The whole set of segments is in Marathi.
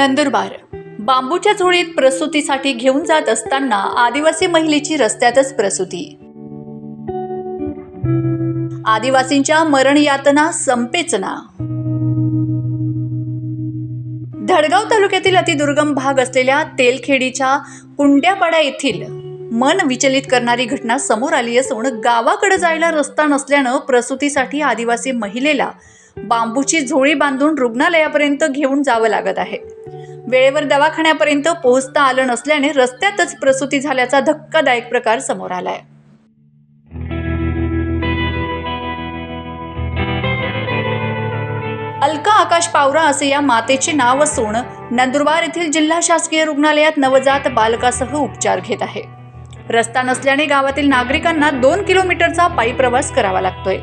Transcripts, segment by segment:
नंदुरबार. बांबूच्या झोळीत प्रसूतीसाठी घेऊन जात असताना आदिवासी महिलेची रस्त्यातच प्रसूती. आदिवासींच्या मरण यातना संपेच ना धडगाव तालुक्यातील अतिदुर्गम भाग असलेल्या तेलखेडीच्या कुंड्यापाडा येथील मन विचलित करणारी घटना समोर आली असून गावाकडे जायला रस्ता नसल्यानं प्रसूतीसाठी आदिवासी महिलेला बांबूची झोळी बांधून रुग्णालयापर्यंत घेऊन जावं लागत आहे. वेळेवर दवाखान्यापर्यंत पोहोचता आलं नसल्याने रस्त्यातच प्रसूती झाल्याचा धक्कादायक प्रकार समोर आलाय. अलका आकाश पावरा असे या मातेचे नाव असून नंदुरबार येथील जिल्हा शासकीय रुग्णालयात नवजात बालकासह उपचार घेत आहे. रस्ता नसल्याने गावातील नागरिकांना दोन किलोमीटरचा पायी प्रवास करावा लागतोय.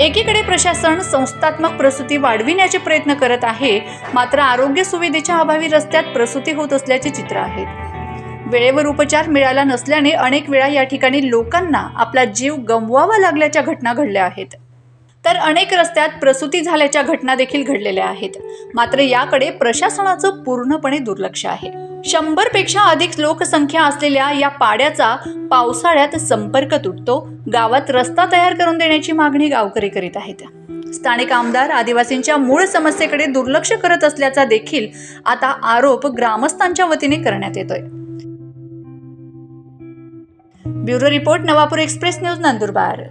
एकीकडे प्रशासन संस्थात्मक प्रसूती वाढविण्याचे प्रयत्न करत आहे मात्र आरोग्य सुविधेच्या अभावी रस्त्यात प्रसूती होत असल्याचे चित्र आहे. वेळेवर उपचार मिळाला नसल्याने अनेक वेळा या ठिकाणी लोकांना आपला जीव गमवावा लागल्याच्या घटना घडल्या आहेत. तर अनेक रस्त्यात प्रसूती झाल्याच्या घटना देखील घडलेल्या आहेत. मात्र याकडे प्रशासनाचं पूर्णपणे दुर्लक्ष आहे. शंभरपेक्षा अधिक लोकसंख्या असलेल्या या पाड्याचा पावसाळ्यात संपर्क तुटतो. गावात रस्ता तयार करून देण्याची मागणी गावकरी करीत आहेत. स्थानिक आमदार आदिवासींच्या मूळ समस्येकडे दुर्लक्ष करत असल्याचा देखील आता आरोप ग्रामस्थांच्या वतीने करण्यात येतोय. Bureau report Navapur express news Nandurbar.